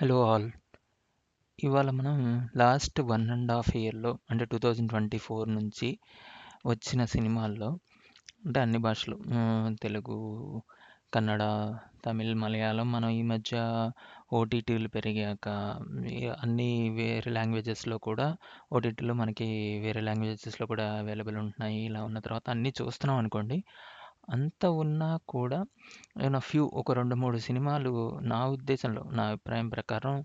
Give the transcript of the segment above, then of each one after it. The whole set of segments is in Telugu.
Hello all. ఇవాళ మనం లాస్ట్ వన్ అండ్ హాఫ్ ఇయర్‌లో అంటే 2024 నుంచి వచ్చిన సినిమాల్లో అంటే అన్ని భాషలు తెలుగు, కన్నడ, తమిళ్, మలయాళం మనం ఈ మధ్య ఓటీటీలు పెరిగాక అన్ని అన్నీ వేరే లాంగ్వేజెస్‌లో కూడా ఓటీటీలో మనకి వేరే లాంగ్వేజెస్‌లో కూడా అవైలబుల్ ఉంటున్నాయి. ఇలా ఉన్న తర్వాత అన్నీ చూస్తున్నాం అనుకోండి. అంత ఉన్నా కూడా ఏమైనా ఫ్యూ ఒక 2, 3 సినిమాలు నా ఉద్దేశంలో, నా అభిప్రాయం ప్రకారం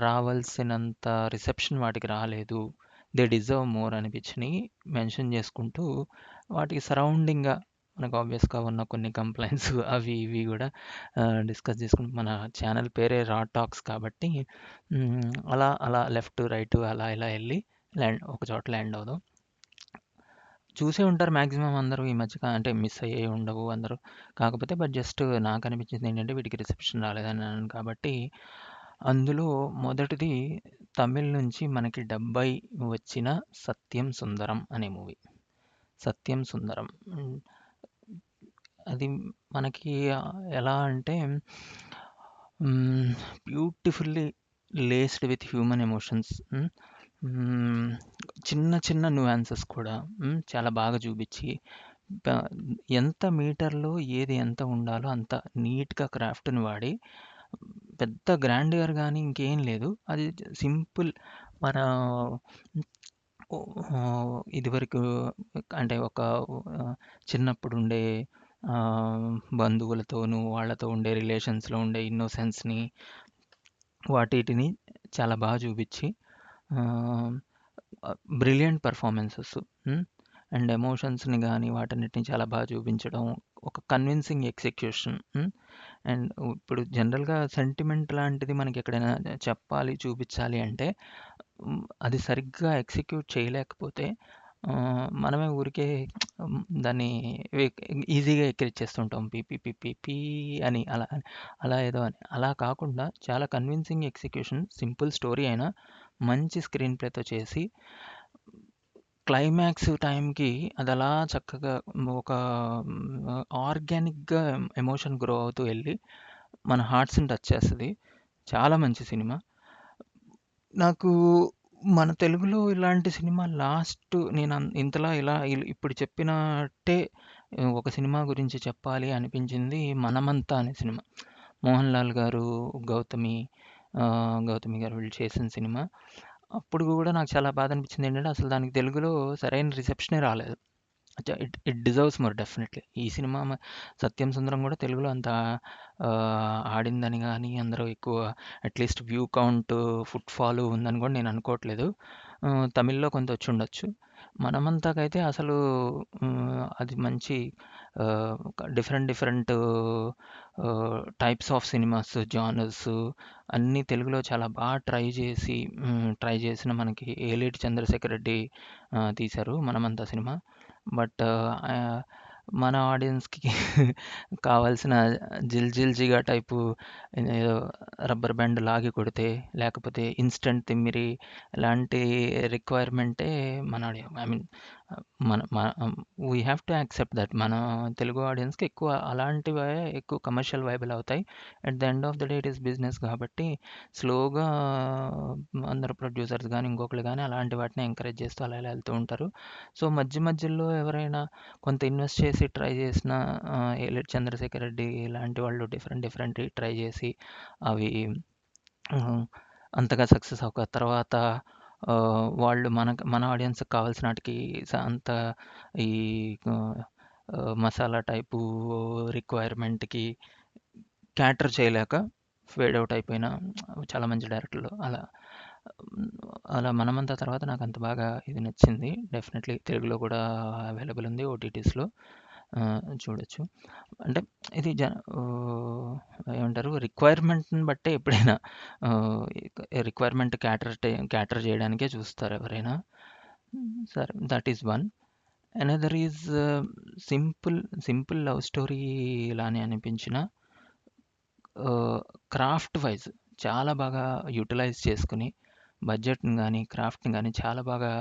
రావాల్సినంత రిసెప్షన్ వాటికి రాలేదు. దే డిజర్వ్ మోర్ అనిపించినవి మెన్షన్ చేసుకుంటూ వాటికి సరౌండింగ్‌గా మనకు ఆబ్వియస్‌గా ఉన్న కొన్ని కంప్లైంట్స్ అవి ఇవి కూడా డిస్కస్ చేసుకుంటూ మన ఛానల్ పేరే రా టాక్స్ కాబట్టి అలా అలా లెఫ్ట్, రైట్ అలా ఇలా వెళ్ళి ల్యాండ్ ఒక చోట ల్యాండ్ అవుదాం. చూసే ఉంటారు మాక్సిమం అందరూ ఈ మధ్య కా అంటే మిస్ అయ్యేయి ఉండవు అందరూ. కాకపోతే బట్ జస్ట్ నాకనిపించింది ఏంటంటే వీటికి రిసెప్షన్ రాలేదన్నాను కాబట్టి అందులో మొదటిది తమిళ్ నుంచి మనకి డబ్బై వచ్చిన 'సత్యం సుందరం' అనే మూవీ. 'సత్యం సుందరం' హ్మ్. అది మనకి ఎలా అంటే హ్మ్. Beautifully laced with human emotions. Hmm. చిన్న చిన్న న్యూయాన్సెస్ కూడా చాలా బాగా చూపించి ఎంత మీటర్‌లో ఏది ఎంత ఉండాలో అంత నీట్‌గా క్రాఫ్ట్‌ని వాడి పెద్ద గ్రాండియర్ కానీ ఇంకేం లేదు. అది సింపుల్ మన ఇదివరకు అంటే ఒక చిన్నప్పుడు ఉండే బంధువులతోనూ వాళ్ళతో ఉండే రిలేషన్స్‌లో ఉండే ఇన్నోసెన్స్‌ని వాటిని చాలా బాగా చూపించి బ్రిలియంట్ పెర్ఫార్మన్సెస్ అండ్ ఎమోషన్స్‌ని కానీ వాటన్నిటిని చాలా బాగా చూపించడం. ఒక కన్విన్సింగ్ ఎగ్జిక్యూషన్ అండ్ ఇప్పుడు జనరల్‌గా సెంటిమెంట్ లాంటిది మనకి ఎక్కడైనా చెప్పాలి, చూపించాలి అంటే అది సరిగ్గా ఎగ్జిక్యూట్ చేయలేకపోతే మనమే ఊరికే దాన్ని ఈజీగా ఎక్కిరిచ్చేస్తుంటాం. పీ పీపీ పీ అని అలా అలా ఏదో అని. అలా కాకుండా చాలా కన్విన్సింగ్ ఎగ్జిక్యూషన్ సింపుల్ స్టోరీ అయినా మంచి స్క్రీన్ ప్లేతో చేసి క్లైమాక్స్ టైంకి అది అలా చక్కగా ఒక ఆర్గానిక్‌గా ఎమోషన్ గ్రో అవుతూ వెళ్ళి మన హార్ట్స్‌ని టచ్ చేస్తుంది చాలా మంచి సినిమా. నాకు మన తెలుగులో ఇలాంటి సినిమా లాస్ట్ నేను అన్ ఇంతలా ఇలా ఇప్పుడు చెప్పినట్టే ఒక సినిమా గురించి చెప్పాలి అనిపించింది 'మనమంతా' అనే సినిమా. మోహన్ లాల్ గారు, గౌతమి ఆహ్, గౌతమి గారు వీళ్ళు చేసిన సినిమా. అప్పుడు గూడా నాకు చాలా బాధ అనిపించింది ఏంటంటే అసలు దానికి తెలుగులో సరైన రిసెప్షనే రాలేదు. It it deserves more definitely. ఈ సినిమా మ 'సత్యం సుందరం' గూడా తెలుగులో అంత ఆహ్, ఆడిందని గాని అందరూ ఎక్కువ అట్‌లీస్ట్ వ్యూ కౌంట్, ఫుట్‌ఫాల్ ఉందని గూడా నేను అనుకోవట్లేదు. ఆహ్, తమిళ్ళో కొంత వచ్చుండొచ్చు. 'మనమంతా'కైతే అసలు హ్మ్. అది మంచి different different types of cinemas, genres అన్నీ తెలుగులో చాలా బాగా ట్రై చేసి ట్రై చేసిన మనకి ఏలేటి చంద్రశేఖర్ రెడ్డి తీశారు 'మనమంతా' సినిమా. బట్ మన ఆడియన్స్‌కి కావాల్సిన 'జిల్ జిల్ జిగా' టైపు ఏదో రబ్బర్ బ్యాండ్ లాగి కొడితే లేకపోతే ఇన్స్టెంట్ తిమ్మిరి ఇలాంటి రిక్వైర్మెంటే మన ఆడియో ఐ మీన్ మన మన we have to accept that. మన తెలుగు ఆడియన్స్‌కి ఎక్కువ అలాంటివే ఎక్కువ కమర్షియల్ వైబుల్ అవుతాయి. At the end of the day it is business కాబట్టి స్లోగా అందరు ప్రొడ్యూసర్స్ కానీ ఇంకొకళ్ళు కానీ అలాంటి వాటిని ఎంకరేజ్ చేస్తూ అలా వెళ్తూ ఉంటారు. సో, మధ్య మధ్యలో ఎవరైనా కొంత ఇన్వెస్ట్ చేసి ట్రై చేసిన ఆహ్, చంద్రశేఖర్ రెడ్డి ఇలాంటి వాళ్ళు డిఫరెంట్ డిఫరెంట్ ట్రై చేసి అవి అంతగా సక్సెస్ అవ్వక తర్వాత వాళ్ళు మనకు మన ఆడియన్స్‌కి కావాల్సినటికి అంత ఈ మసాలా టైపు రిక్వైర్మెంట్‌కి క్యాటర్ చేయలేక ఫేడ్ అవుట్ అయిపోయిన చాలా మంచి డైరెక్టర్లు అలా అలా 'మనమంతా' తర్వాత నాకు అంత బాగా ఇది నచ్చింది. డెఫినెట్‌లీ తెలుగులో కూడా అవైలబుల్ ఉంది ఓటీటీస్‌లో చూడొచ్చు. అంటే ఇది జ ఏమంటారు రిక్వైర్మెంట్‌ని బట్టే ఎప్పుడైనా రిక్వైర్మెంట్ క్యాటర్ క్యాటర్ చేయడానికే చూస్తారు ఎవరైనా. సరే that is one. Another is simple simple love story లానే అనిపించిన క్రాఫ్ట్ వైజ్ చాలా బాగా యుటిలైజ్ చేసుకుని బడ్జెట్‌ని కానీ క్రాఫ్ట్‌ని కానీ చాలా బాగా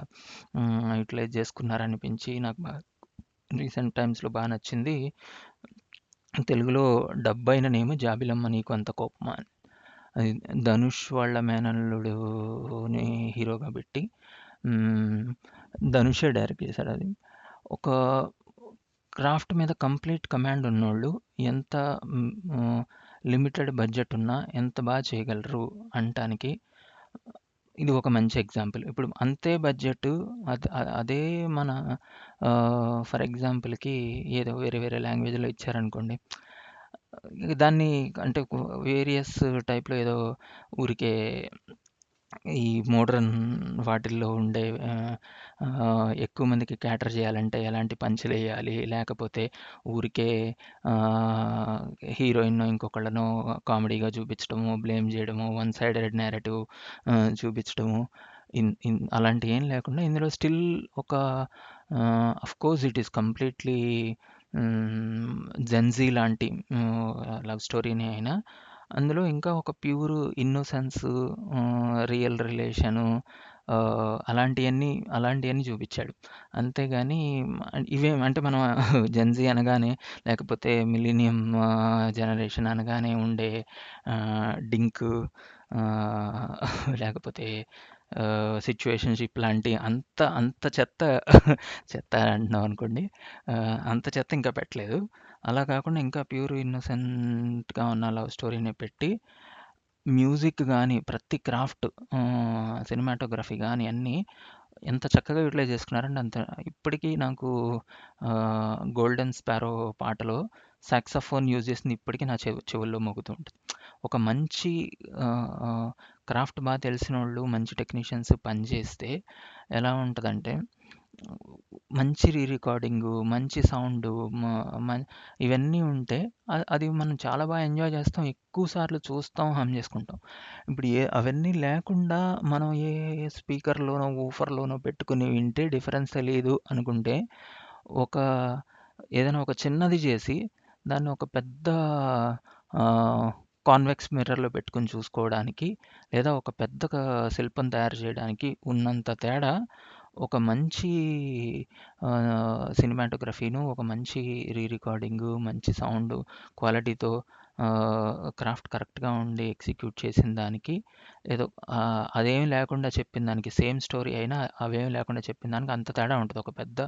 యూటిలైజ్ చేసుకున్నారనిపించి నాకు బాగా రీసెంట్ టైమ్స్‌లో బాగా నచ్చింది. తెలుగులో డబ్ అయిన నేమ్ 'జాబిలమ్మ నీకు అంత కోపమా' అని. అది ధనుష్ వాళ్ళ మేనల్లుడుని హీరోగా పెట్టి ధనుషే డైరెక్ట్ చేశాడు అది. ఒక క్రాఫ్ట్ మీద కంప్లీట్ కమాండ్ ఉన్నోళ్ళు ఎంత లిమిటెడ్ బడ్జెట్ ఉన్నా ఎంత బాగా చేయగలరు అనటానికి ఇది ఒక మంచి ఎగ్జాంపుల్. ఇప్పుడు అంతే బడ్జెట్ అద్ అదే మన ఆహ్, ఫర్ ఎగ్జాంపుల్‌కి ఏదో వేరే వేరే లాంగ్వేజ్‌లో ఇచ్చారనుకోండి. దాన్ని అంటే వేరియస్ టైప్‌లో ఏదో ఊరికే ఈ మోడ్రన్ వాటిల్లో ఉండే ఎక్కువ మందికి క్యాటర్ చేయాలంటే ఎలాంటి పంచులెయ్యాలి, లేకపోతే ఊరికే హీరోయిన్ ఇంకొకళ్ళను ఇంకొకళ్ళనో కామెడీగా చూపించడము, బ్లేమ్ చేయడము, వన్ సైడెడ్ నేరేటివ్ చూపించడము. ఇన్ ఇన్ అలాంటియేం లేకుండా ఇందులో స్టిల్ ఒక ఆహ్, it is completely Gen Z లాంటి లవ్ స్టోరీని అయినా అందులో ఇంకా ఒక ప్యూర్ ఇన్నోసెన్స్ రియల్ రిలేషను అలాంటివన్నీ అలాంటియన్నీ అలాంటియన్నీ చూపిచ్చాడు. అంతేగాని ఇవే అంటే మనం జెన్‌జీ అనగానే లేకపోతే మిలీనియం జనరేషన్ అనగానే ఉండే ఆహ్, ఆహ్, లేకపోతే ఆహ్, సిట్యుయేషన్‌షిప్ లాంటి అంత అంత చెత్త చెత్త అంటున్నాం అనుకోండి. ఆహ్, అంత చెత్త ఇంకా పెట్టలేదు. అలా కాకుండా ఇంకా ప్యూర్ ఇన్నోసెంట్‌గా ఉన్న లవ్ స్టోరీనే పెట్టి మ్యూజిక్ గాని, ప్రతి క్రాఫ్ట్ ఆహ్, సినిమాటోగ్రఫీ గాని అన్నీ ఎంత చక్కగా యుటిలైజ్ చేసుకున్నారంటే అంత. ఇప్పటికీ నాకు ఆహ్, 'గోల్డెన్ స్పారో' పాటలో సాక్సఫోన్ యూజ్ చేసింది ఇప్పటికీ నా చెవు చెవుల్లో మోగుతూ ఉంటుంది. ఒక మంచి ఆహ్, ఆహ్, క్రాఫ్ట్ బా తెలిసినోళ్ళు, మంచి టెక్నీషియన్స్ పనిచేస్తే ఎలా ఉంటదంటే మంచి రీ రికార్డింగు, మంచి సౌండు ఇవన్నీ ఉంటే అది మనం చాలా బాగా ఎంజాయ్ చేస్తాం. ఎక్కువ సార్లు చూస్తాం, హమ్ చేసుకుంటాం. ఇప్పుడు ఏ అవన్నీ లేకుండా మనం ఏ స్పీకర్‌లోనో, వూఫర్‌లోనో పెట్టుకుని వింటే డిఫరెన్స్ తెలియదు అనుకుంటే, ఒక ఏదైనా ఒక చిన్నది చేసి దాన్ని ఒక పెద్ద కాన్వెక్స్ మిర్రర్‌లో పెట్టుకొని చూసుకోవడానికి, లేదా ఒక పెద్ద శిల్పం తయారు చేయడానికి ఉన్నంత తేడా ఒక మంచి సినిమాటోగ్రఫీను, ఒక మంచి రీ రికార్డింగు, మంచి సౌండ్ క్వాలిటీతో ఆహ్, క్రాఫ్ట్ కరెక్ట్‌గా ఉండి ఎగ్జిక్యూట్ చేసిన దానికి ఏదో ఆహ్, అదేమి లేకుండా చెప్పిన దానికి సేమ్ స్టోరీ అయినా అవేమి లేకుండా చెప్పిన దానికి అంత తేడా ఉంటది. ఒక పెద్ద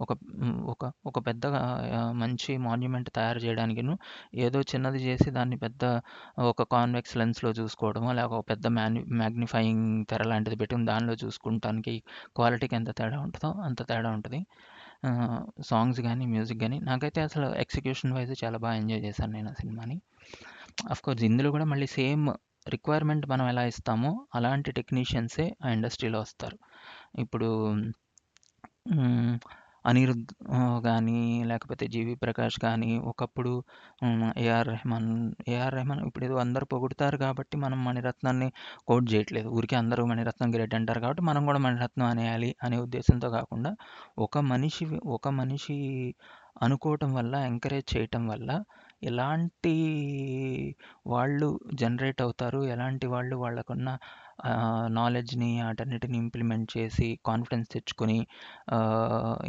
ఒక హ్మ్, ఒక ఒక పెద్ద ఆహ్, మంచి మాన్యుమెంట్ తయారు చేయడానికిను, ఏదో చిన్నది చేసి దాన్ని పెద్ద ఒక కాన్వెక్స్ లెన్స్‌లో చూసుకోవడమో, లేక ఒక పెద్ద మ్యాన్ మ్యాగ్నిఫైయింగ్ తెర లాంటిది పెట్టుకొని దానిలో చూసుకుంటానికి క్వాలిటీకి ఎంత తేడా ఉంటదో అంత తేడా ఉంటది. ఆహ్, సాంగ్స్ గాని, మ్యూజిక్ గాని నాకైతే అసలు ఎగ్జిక్యూషన్ వైస్ చాలా బాగా ఎంజాయ్ చేశాను నేను ఆ సినిమాని. ఆఫ్‌కోర్స్ ఇందులో కూడా మళ్ళీ సేమ్ రిక్వైర్మెంట్ మనం ఎలా ఇస్తామో అలాంటి టెక్నీషియన్సే ఆ ఇండస్ట్రీలో వస్తారు. ఇప్పుడు అనిరుద్ కానీ లేకపోతే 'జీవి ప్రకాష్' కానీ ఒకప్పుడు 'ఏఆర్ రెహమాన్' 'ఏఆర్ రెహమాన్' ఇప్పుడు ఏదో అందరూ పొగుడుతారు కాబట్టి మనం మణిరత్నాన్ని కోట్ చేయట్లేదు. ఊరికే అందరూ మణిరత్నం గ్రేట్ అంటారు కాబట్టి మనం కూడా మణిరత్నం అనేయాలి అనే ఉద్దేశంతో కాకుండా, ఒక మనిషి ఒక మనిషి అనుకోవటం వల్ల, ఎంకరేజ్ చేయటం వల్ల ఎలాంటి వాళ్ళు జనరేట్ అవుతారు, ఎలాంటి వాళ్ళు వాళ్ళకున్న నాలెడ్జ్‌ని వాటన్నిటిని ఇంప్లిమెంట్ చేసి కాన్ఫిడెన్స్ తెచ్చుకొని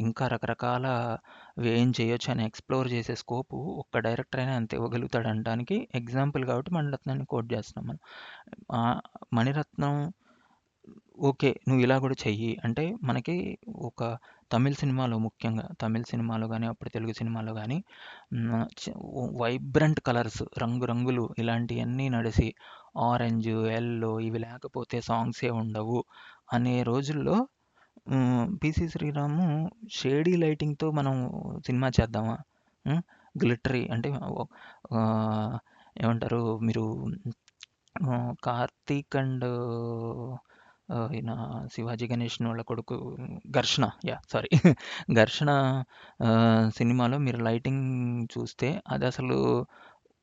ఇంకా రకరకాల ఏం చేయొచ్చు అని ఎక్స్‌ప్లోర్ చేసే స్కోపు ఒక్క డైరెక్టర్ అయినా అంత ఇవ్వగలుగుతాడు అనటానికి ఎగ్జాంపుల్ కాబట్టి మణిరత్నాన్ని కోట్ చేస్తున్నాం మనం. మణిరత్నం ఓకే. నువ్వు ఇలా కూడా చెయ్యి అంటే మనకి ఒక తమిళ్ సినిమాలో ముఖ్యంగా తమిళ్ సినిమాలో కానీ అప్పుడు తెలుగు సినిమాలో కానీ వైబ్రంట్ వైబ్రెంట్ కలర్స్ రంగురంగులు ఇలాంటివన్నీ నడిసి ఆరెంజ్, ఎల్లో ఇవి లేకపోతే సాంగ్సే ఉండవు అనే రోజుల్లో పిసి 'పీసీ శ్రీరాము' షేడీ లైటింగ్‌తో మనం సినిమా చేద్దామా? గ్లిటరీ అంటే ఏమంటారు మీరు 'కార్తీక్ అండ్' ఈయన 'శివాజీ గణేష్ని వాళ్ళ కొడుకు 'ఘర్షణ' యా సారీ 'ఘర్షణ' సినిమాలో మీరు లైటింగ్ చూస్తే అది అసలు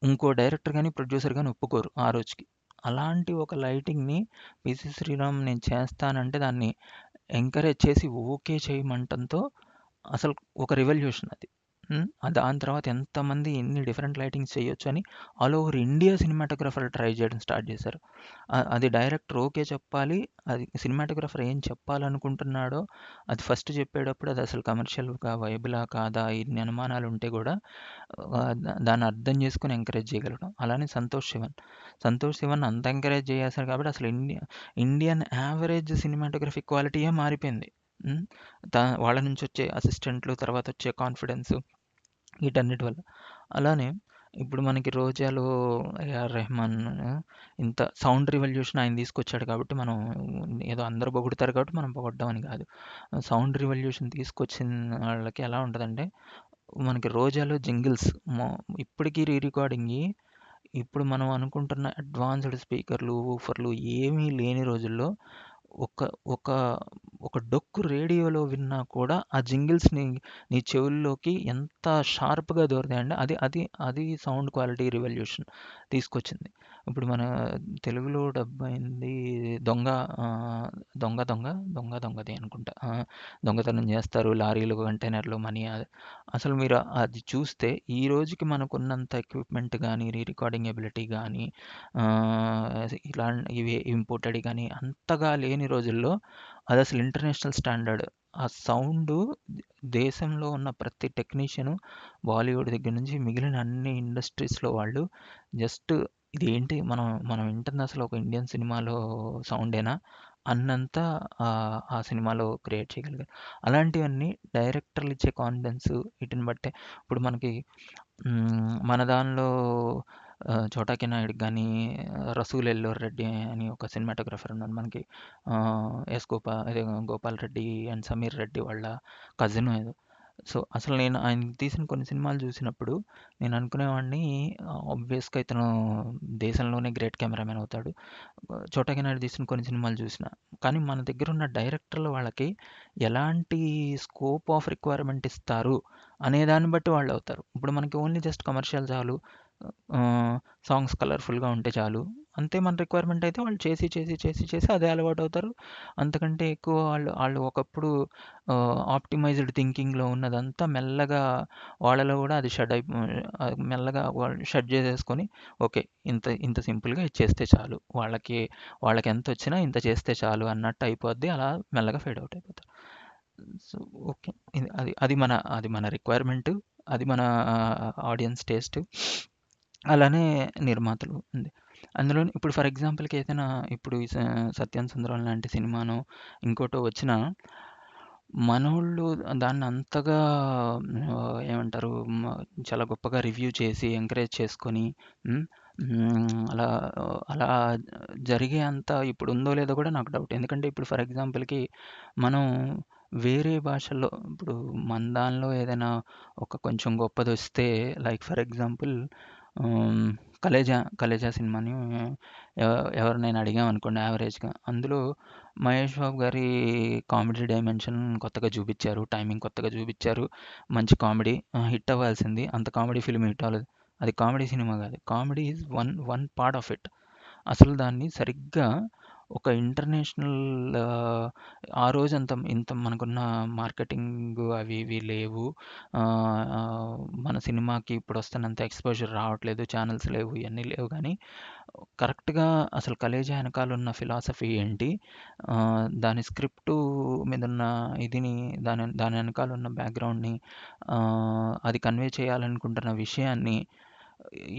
ఇంకో డైరెక్టర్ కానీ ప్రొడ్యూసర్ కానీ ఒప్పుకోరు ఆ రోజుకి. అలాంటి ఒక లైటింగ్‌ని 'పీసీ శ్రీరామ్' నేను చేస్తానంటే దాన్ని ఎంకరేజ్ చేసి ఓకే చేయమంటంతో అసలు ఒక రివల్యూషన్ అది. హ్మ్. ఆ దాని తర్వాత ఎంతమంది ఎన్ని డిఫరెంట్ లైటింగ్స్ చేయొచ్చు అని all over India cinematographer try చేయడం స్టార్ట్ చేశారు. అది డైరెక్టర్ ఓకే చెప్పాలి. అది సినిమాటోగ్రాఫర్ ఏం చెప్పాలనుకుంటున్నాడో అది ఫస్ట్ చెప్పేటప్పుడు అది అసలు కమర్షియల్‌గా వైబులా కాదా ఇన్ని అనుమానాలు ఉంటే కూడా ఆహ్, దాన్ని అర్థం చేసుకొని ఎంకరేజ్ చేయగలగడం. అలానే సంతోష్ శివన్. సంతోష్ శివన్ అంత ఎంకరేజ్ చేసేసారు కాబట్టి అసలు ఇండియా ఇండియన్ యావరేజ్ సినిమాటోగ్రఫీ క్వాలిటీయే మారిపోయింది. హ్మ్. దా వాళ్ళ నుంచి వచ్చే అసిస్టెంట్లు తర్వాత వచ్చే కాన్ఫిడెన్స్ వీటన్నిటి వల్ల. అలానే ఇప్పుడు మనకి 'రోజాలో' ఏఆర్ రెహమాన్ ఇంత సౌండ్ రివల్యూషన్ ఆయన తీసుకొచ్చాడు కాబట్టి మనం ఏదో అందరూ పొగుడుతారు కాబట్టి మనం పొగడ్డం అని కాదు. సౌండ్ రివల్యూషన్ తీసుకొచ్చిన వాళ్ళకి ఎలా ఉంటుందంటే మనకి 'రోజాలో' జింగిల్స్ ఇప్పటికీ ఇప్పటికి రీ రికార్డింగ్ ఇప్పుడు మనం అనుకుంటున్న అడ్వాన్స్‌డ్ స్పీకర్లు, ఊఫర్లు ఏమీ లేని రోజుల్లో ఒక ఒక ఒక డొక్కు రేడియోలో విన్నా కూడా ఆ జింగిల్స్‌ని నీ చెవుల్లోకి ఎంత షార్ప్‌గా దూరతాయంటే అది అది అది సౌండ్ క్వాలిటీ రివల్యూషన్ తీసుకొచ్చింది. ఇప్పుడు మన తెలుగులో డబ్ అయింది 'దొంగ' 'దొంగ దొంగ దొంగ దొంగది' అనుకుంటా. దొంగతనం చేస్తారు లారీలు, కంటైనర్‌లు మనీ అది అసలు మీరు అది చూస్తే ఈ రోజుకి మనకున్నంత ఎక్విప్‌మెంట్ కానీ రీ రికార్డింగ్ ఎబిలిటీ కానీ ఇలా ఇవి ఇంపోర్టెడ్ కానీ అంతగా లేని రోజుల్లో అది అసలు ఇంటర్నేషనల్ స్టాండర్డ్. ఆ సౌండు దేశంలో ఉన్న ప్రతి టెక్నీషియను బాలీవుడ్ దగ్గర నుంచి మిగిలిన అన్ని ఇండస్ట్రీస్‌లో వాళ్ళు జస్ట్ ఇదేంటి మనం మనం వింటుంది అసలు ఒక ఇండియన్ సినిమాలో సౌండేనా అన్నంత ఆహ్, ఆ సినిమాలో క్రియేట్ చేయగలిగారు. అలాంటివన్నీ డైరెక్టర్లు ఇచ్చే కాన్ఫిడెన్స్ వీటిని బట్టే ఇప్పుడు మనకి హ్మ్. మన దానిలో ఆహ్, నాయుడు కానీ నాయుడుకి' 'రసూల్ ఎల్లోర్ రెడ్డి' అని ఒక సినిమాటోగ్రాఫర్ ఉన్నారు మనకి. ఆహ్, ఎస్ గోపా అదే గోపాల్ రెడ్డి అండ్ సమీర్ రెడ్డి వాళ్ళ కజినో ఏదో. సో, అసలు నేను ఆయన తీసిన కొన్ని సినిమాలు చూసినప్పుడు నేను అనుకునేవాడిని ఆబ్వియస్‌గా ఇతను దేశంలోనే గ్రేట్ కెమెరామెన్ అవుతాడు. 'చోటా కే నాయుడు' తీసిన కొన్ని సినిమాలు చూసిన కానీ మన దగ్గరున్న డైరెక్టర్లు వాళ్ళకి ఎలాంటి స్కోప్ ఆఫ్ రిక్వైర్మెంట్ ఇస్తారు అనే దాన్ని బట్టి వాళ్ళవుతారు. ఇప్పుడు మనకి ఓన్లీ జస్ట్ కమర్షియల్ చాలు. ఆహ్, సాంగ్స్ కలర్‌ఫుల్‌గా ఉంటే చాలు. అంతే మన రిక్వైర్మెంట్ అయితే వాళ్ళు చేసి, చేసి, చేసి, చేసి అదే అలవాటు అవుతారు అంతకంటే ఎక్కువ వాళ్ళు వాళ్ళు ఒకప్పుడు ఆప్టిమైజ్డ్ థింకింగ్‌లో ఉన్నదంతా మెల్లగా వాళ్ళలో కూడా అది షడ్ అయి మెల్లగా వాళ్ళు షెడ్ చేసేసుకొని ఓకే. ఇంత ఇంత సింపుల్‌గా ఇచ్చేస్తే చాలు. వాళ్ళకి వాళ్ళకి ఎంత వచ్చినా ఇంత చేస్తే చాలు అన్నట్టు అయిపోద్ది. అలా మెల్లగా ఫేడ్ అవుట్ అయిపోతారు. So, okay. ఇది అది అది మన అది మన రిక్వైర్మెంటు. అది మన ఆడియన్స్ టేస్ట్. అలానే నిర్మాతలు ఉంది. అందులో ఇప్పుడు ఫర్ ఎగ్జాంపుల్‌కి ఏదైనా ఇప్పుడు ఈ స 'సత్యం సుందరం' లాంటి సినిమానో, ఇంకోటో వచ్చినా మనోళ్ళు దాన్ని అంతగా ఏమంటారు చాలా గొప్పగా రివ్యూ చేసి, ఎంకరేజ్ చేసుకొని అలా అలా జరిగే అంత ఇప్పుడు ఉందో లేదో కూడా నాకు డౌట్. ఎందుకంటే ఇప్పుడు ఫర్ ఎగ్జాంపుల్‌కి మనం వేరే భాషల్లో ఇప్పుడు మన దానిలో ఏదైనా ఒక కొంచెం గొప్పది వస్తే like for example 'Khaleja' 'Khaleja' సినిమాని ఎవ ఎవరినైనా అడిగామనుకోండి యావరేజ్‌గా అందులో మహేష్ బాబు గారి కామెడీ డైమెన్షన్ కొత్తగా చూపించారు టైమింగ్ కొత్తగా చూపించారు మంచి కామెడీ హిట్ అవ్వాల్సింది. అంత కామెడీ ఫిల్మ్ హిట్ అవ్వలేదు. అది కామెడీ సినిమా కాదు. Comedy is one one part of it. అసలు దాన్ని సరిగ్గా ఒక ఇంటర్నేషనల్ ఆ ఆ అంత ఇంత మనకున్న మార్కెటింగ్ అవి ఇవి లేవు. మన సినిమాకి ఇప్పుడు వస్తున్నంత ఎక్స్‌పోజర్ రావట్లేదు. ఛానల్స్ లేవు. ఇవన్నీ లేవు కానీ కరెక్ట్‌గా అసలు 'కలేజా' ఉన్న ఫిలాసఫీ ఏంటి? దాని స్క్రిప్టు మీదున్న ఇదిని దాని దాని వెనకాల ఉన్న బ్యాక్‌గ్రౌండ్‌ని అది కన్వే చేయాలనుకుంటున్న విషయాన్ని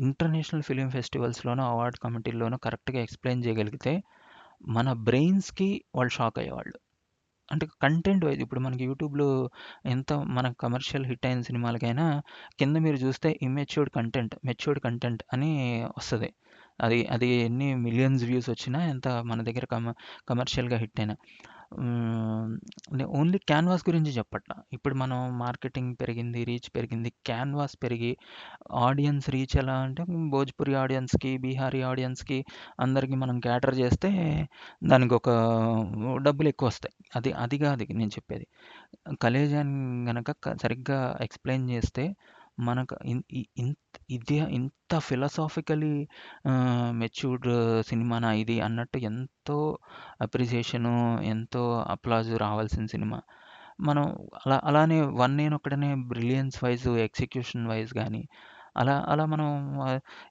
ఇంటర్నేషనల్ ఫిలిం ఫెస్టివల్స్లోనూ అవార్డ్ కమిటీల్లోనూ కరెక్ట్‌గా ఎక్స్‌ప్లెయిన్ చేయగలిగితే మన బ్రెయిన్స్‌కి వాళ్ళు షాక్ అయ్యేవాళ్ళు. అంటే కంటెంట్ వైస్ ఇప్పుడు మనకి యూట్యూబ్‌లో ఎంత మన కమర్షియల్ హిట్ అయిన సినిమాలకైనా కింద మీరు చూస్తే ఇమ్మెచ్యూర్డ్ కంటెంట్, మెచ్యూర్డ్ కంటెంట్ అని వస్తది. అది అది ఎన్ని మిలియన్స్ వ్యూస్ వచ్చినా ఎంత మన దగ్గర కమ కమర్షియల్‌గా హిట్ అయినా. ఓన్లీ క్యాన్వాస్ గురించి చెప్పట్ల. ఇప్పుడు మనం మార్కెటింగ్ పెరిగింది, రీచ్ పెరిగింది. క్యాన్వాస్ పెరిగి ఆడియన్స్ రీచ్ ఎలా అంటే భోజ్పురి ఆడియన్స్‌కి, బీహారీ ఆడియన్స్‌కి అందరికి మనం క్యాటర్ చేస్తే దానికొక వస్తాయి అది అది కాదు నేను చెప్పేది. 'కలేజా'ని గనక సరిగ్గా ఎక్స్‌ప్లెయిన్ చేస్తే మనకు ఇన్ ఇదే ఇంత ఫిలాసాఫికలీ మెచ్యూర్డ్ సినిమానా ఇది అన్నట్టు ఎంతో అప్రిసియేషను, ఎంతో అప్లాజ్ రావాల్సిన సినిమా. మనం అలా అలానే 'వన్ నేను నేనొక్కడినే' బ్రిలియన్స్ వైజ్ ఎగ్జిక్యూషన్ వైస్ కానీ అలా అలా మనం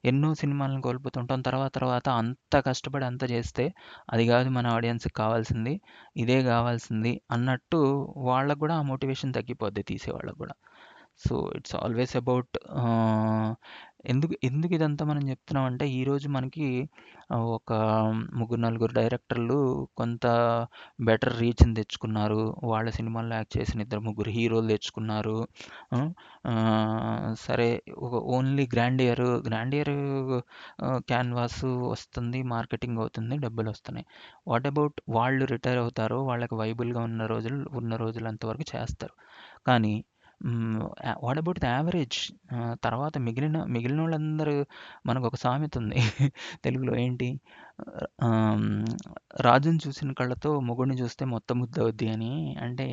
ఎన్నో సినిమాలను కోల్పోతుంటాం. తర్వాత తర్వాత అంత కష్టపడి అంత చేస్తే, అది కాదు మన ఆడియన్స్‌కి కావాల్సింది. ఇదే కావాల్సింది అన్నట్టు వాళ్ళకు కూడా ఆ మోటివేషన్ తగ్గిపోద్ది తీసేవాళ్ళకి కూడా సో, ఇట్స్ ఆల్వేస్ అబౌట్ ఎందుకు ఎందుకు ఇదంతా మనం చెప్తున్నామంటే, ఈరోజు మనకి ఒక ముగ్గురు, నలుగురు డైరెక్టర్లు కొంత బెటర్ రీచ్‌ని తెచ్చుకున్నారు. వాళ్ళ సినిమాల్లో యాక్ట్ చేసిన ఇద్దరు, ముగ్గురు హీరోలు తెచ్చుకున్నారు. సరే ఒక only grandeur, grand year canvas వస్తుంది, మార్కెటింగ్ అవుతుంది, డబ్బులు వస్తున్నాయి వాట్ అబౌట్ వాళ్ళు రిటైర్ అవుతారు. వాళ్ళకి వైబుల్‌గా ఉన్న రోజులు ఉన్న రోజులు అంతవరకు చేస్తారు. కానీ వాట్ అబౌట్ ద యావరేజ్? తర్వాత మిగిలిన మిగిలిన వాళ్ళందరూ మనకు ఒక సామెత ఉంది తెలుగులో ఏంటి? రాజుని చూసిన కళ్ళతో మొగుడిని చూస్తే మొత్తం ముద్దవుద్ది అని. అంటే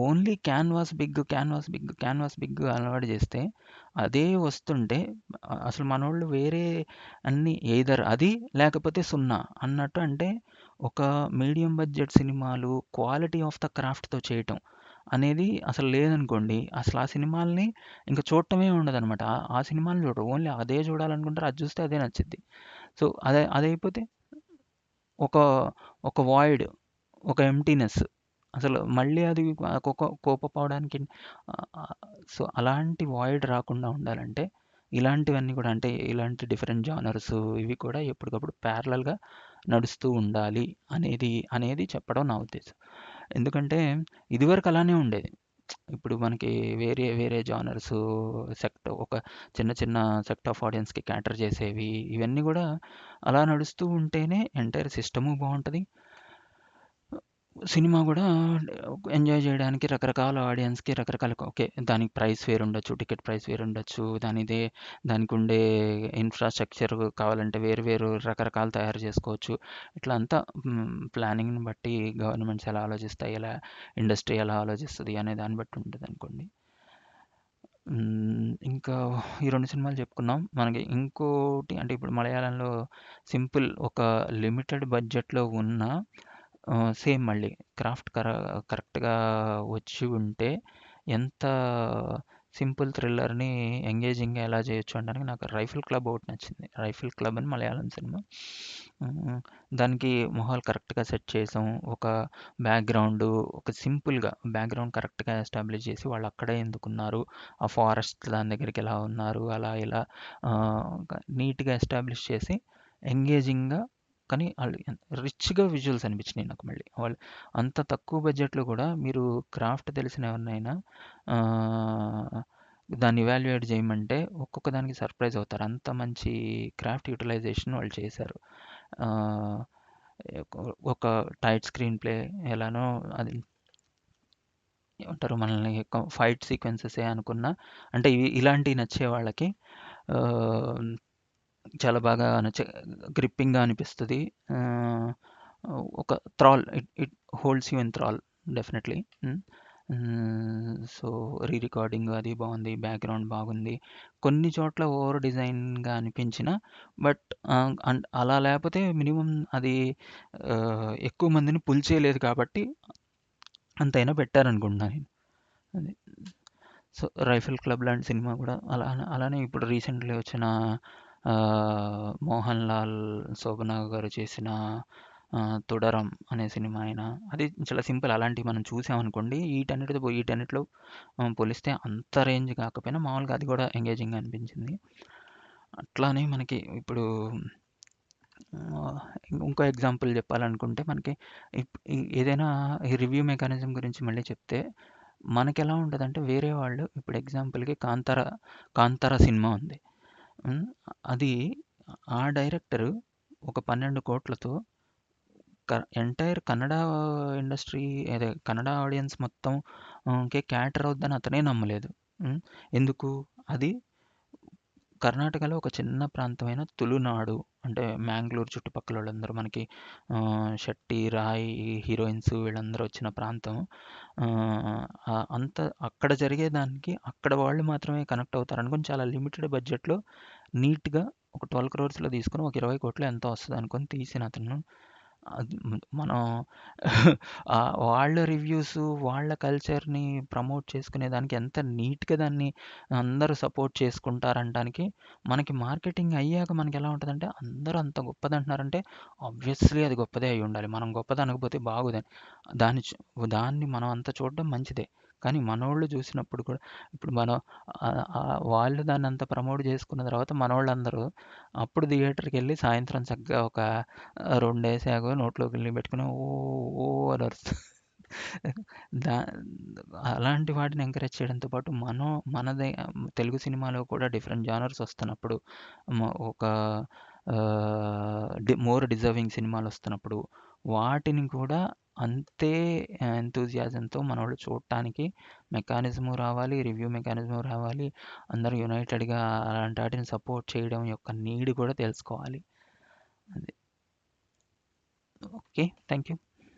only canvas big, canvas big, canvas big అలవాటు చేస్తే, అదే వస్తుంటే అసలు మనోళ్ళు వేరే అన్ని ఏదర్ అది లేకపోతే సున్నా అన్నట్టు అంటే, ఒక మీడియం బడ్జెట్ సినిమాలు క్వాలిటీ ఆఫ్ ద క్రాఫ్ట్‌తో చేయటం అనేది అసలు లేదనుకోండి, అసలు ఆ సినిమాల్ని ఇంక చూడటమే ఉండదనమాట. ఆ ఆ చూడరు. ఓన్లీ అదే చూడాలనుకుంటారు. అది చూస్తే అదే నచ్చిద్ది. సో, అదే అదైపోతే ఒక ఒక వాయిడ్, ఒక ఎంటీనెస్ అసలు మళ్ళీ అది కోపపోవడానికి సో, అలాంటి వాయిడ్ రాకుండా ఉండాలంటే, ఇలాంటివన్నీ కూడా అంటే ఇలాంటి డిఫరెంట్ జానర్స్ ఇవి కూడా ఎప్పటికప్పుడు ప్యారలల్‌గా నడుస్తూ ఉండాలి అనేది అనేది చెప్పడం నా ఉద్దేశం. ఎందుకంటే ఇదివరకు అలానే ఉండేది. ఇప్పుడు మనకి వేరే వేరే జానర్స్ సెక్ట్ ఒక చిన్న చిన్న సెక్ట్ ఆఫ్ ఆడియన్స్‌కి క్యాటర్ చేసేవి. ఇవన్నీ కూడా అలా నడుస్తూ ఉంటేనే ఎంటైర్ సిస్టము బాగుంటుంది సినిమా కూడా ఎంజాయ్ చేయడానికి రకరకాల ఆడియన్స్‌కి రకరకాల ఓకే. దానికి ప్రైస్ వేరు ఉండొచ్చు. టికెట్ ప్రైస్ వేరు ఉండొచ్చు. దానిదే దానికుండే ఇన్‌ఫ్రాస్ట్రక్చర్ కావాలంటే వేరు వేరు రకరకాలు తయారు చేసుకోవచ్చు. ఇట్లా అంతా హ్మ్. ప్లానింగ్‌ని బట్టి గవర్నమెంట్స్ ఎలా ఆలోచిస్తాయి, ఎలా ఇండస్ట్రీ ఎలా ఆలోచిస్తది అనే దాన్ని బట్టి ఉంటదనుకోండి. హ్మ్. ఇంకా ఈ 2 సినిమాలు చెప్పుకున్నాం. మనకి ఇంకోటి అంటే ఇప్పుడు మలయాళంలో సింపుల్ ఒక లిమిటెడ్ బడ్జెట్‌లో ఉన్న సేమ్ మళ్ళీ క్రాఫ్ట్ కర కరెక్ట్‌గా వచ్చి ఉంటే ఎంత సింపుల్ థ్రిల్లర్‌ని ఎంగేజింగ్‌గా ఎలా చేయొచ్చు అనడానికి నాకు 'రైఫిల్ క్లబ్' ఒకటి నచ్చింది. 'రైఫిల్ క్లబ్' అని మలయాళం సినిమా. దానికి మొహాలు కరెక్ట్‌గా సెట్ చేసాం. ఒక బ్యాక్గ్రౌండ్ ఒక సింపుల్‌గా బ్యాక్‌గ్రౌండ్ కరెక్ట్‌గా ఎస్టాబ్లిష్ చేసి వాళ్ళు అక్కడే ఎందుకున్నారు, ఆ ఫారెస్ట్ దాని దగ్గరికి ఎలా ఉన్నారు, అలా ఇలా నీట్‌గా ఎస్టాబ్లిష్ చేసి ఎంగేజింగ్‌గా కానీ వాళ్ళు రిచ్‌గా విజువల్స్ అనిపించినాయి నాకు మళ్ళీ. వాళ్ళు అంత తక్కువ బడ్జెట్‌లో కూడా మీరు క్రాఫ్ట్ తెలిసిన ఎవరినైనా దాన్ని ఇవాల్యుయేట్ చేయమంటే ఒక్కొక్క దానికి సర్ప్రైజ్ అవుతారు. అంత మంచి క్రాఫ్ట్ యూటిలైజేషన్ వాళ్ళు చేశారు. ఒక టైట్ స్క్రీన్ ప్లే ఎలానో అది ఏమంటారు మనల్ని ఫైట్ సీక్వెన్సెసే అనుకున్నా అంటే ఇవి ఇలాంటివి నచ్చే వాళ్ళకి చాలా బాగా నచ్చ గ్రిప్పింగ్‌గా అనిపిస్తుంది ఒక thrall it it holds you in thrall definitely. So, re recording అది బాగుంది బ్యాక్‌గ్రౌండ్ బాగుంది. కొన్ని చోట్ల ఓవర్ డిజైన్‌గా అనిపించిన బట్ అండ్ అలా లేకపోతే మినిమమ్ అది ఎక్కువ మందిని పుల్ చేయలేదు కాబట్టి అంతైనా పెట్టారనుకుంటున్నాను నేను. అది. సో, 'రైఫిల్ క్లబ్' లాంటి సినిమా కూడా అలా అలానే ఇప్పుడు రీసెంట్‌లీ వచ్చిన మోహన్ లాల్, శోభన గారు చేసిన 'తుడరం' అనే సినిమా అయినా అది చాలా సింపుల్. అలాంటివి మనం చూసామనుకోండి వీటన్నిటితో వీటన్నిటిలో పోలిస్తే అంత రేంజ్ కాకపోయినా మామూలుగా అది కూడా ఎంగేజింగ్ అనిపించింది. అట్లానే మనకి ఇప్పుడు ఇంకో ఎగ్జాంపుల్ చెప్పాలనుకుంటే మనకి ఇప్ ఏదైనా ఈ రివ్యూ మెకానిజం గురించి మళ్ళీ చెప్తే మనకి ఎలా ఉంటుందంటే వేరే వాళ్ళు ఇప్పుడు ఎగ్జాంపుల్‌కి 'కాంతార' 'కాంతార' సినిమా ఉంది. అది ఆ డైరెక్టరు ఒక 12,00,00,000తో క ఎంటైర్ కన్నడ ఇండస్ట్రీ అదే కన్నడ ఆడియన్స్ మొత్తం ఆహ్, క్యాటర్ అవుద్దని అతనే నమ్మలేదు. ఎందుకు? అది కర్ణాటకలో ఒక చిన్న ప్రాంతమైన తులునాడు అంటే మ్యాంగ్లూర్ చుట్టుపక్కలోళ్ళందరూ మనకి ఆహ్, 'శెట్టి', 'రాయ్' హీరోయిన్స్ వీళ్ళందరూ వచ్చిన ప్రాంతం. అంత అక్కడ జరిగేదానికి అక్కడ వాళ్ళు మాత్రమే కనెక్ట్ అవుతారు అనుకుని చాలా లిమిటెడ్ బడ్జెట్‌లో నీట్‌గా ఒక 12 క్రోర్స్‌లో తీసుకొని ఒక ఇరవై 20,00,00,000 ఎంతో వస్తదనుకోని తీసిన అతను మనం వాళ్ళ రివ్యూస్, వాళ్ళ కల్చర్‌ని ప్రమోట్ చేసుకునే దానికి ఎంత నీట్‌గా దాన్ని అందరూ సపోర్ట్ చేసుకుంటారంటానికి మనకి మార్కెటింగ్ అయ్యాక మనకి ఎలా ఉంటుందంటే అందరూ అంత గొప్పదంటున్నారంటే ఆబ్వియస్‌లీ అది గొప్పదే ఉండాలి మనం గొప్పదనకపోతే బాగోదని. దాన్ని దాన్ని మనం అంత చూడడం మంచిదే. కానీ మనోళ్ళు చూసినప్పుడు కూడా ఇప్పుడు మనం వాళ్ళు దాన్ని వాళ్ళు దాన్నంత ప్రమోట్ చేసుకున్న తర్వాత మనోళ్ళందరూ అప్పుడు థియేటర్కి వెళ్ళి సాయంత్రం చక్కగా ఒక ఆహ్, రెండేసాకో నోట్లోకి వెళ్ళి పెట్టుకుని ఓ ఓ అని దా అలాంటి వాటిని ఎంకరేజ్ చేయడంతో పాటు మనం మనదే తెలుగు సినిమాలో కూడా డిఫరెంట్ జానర్స్ వస్తున్నప్పుడు ఒక మోర్ డిజర్వింగ్ సినిమాలు వస్తున్నప్పుడు వాటిని కూడా అంతే ఎంతూజియాజంతో మనోళ్ళు చూడటానికి మెకానిజము రావాలి, రివ్యూ మెకానిజము రావాలి. అందరూ యునైటెడ్‌గా అలాంటి వాటిని సపోర్ట్ చేయడం యొక్క నీడ్ కూడా తెలుసుకోవాలి. అది. ఓకే. Thank you.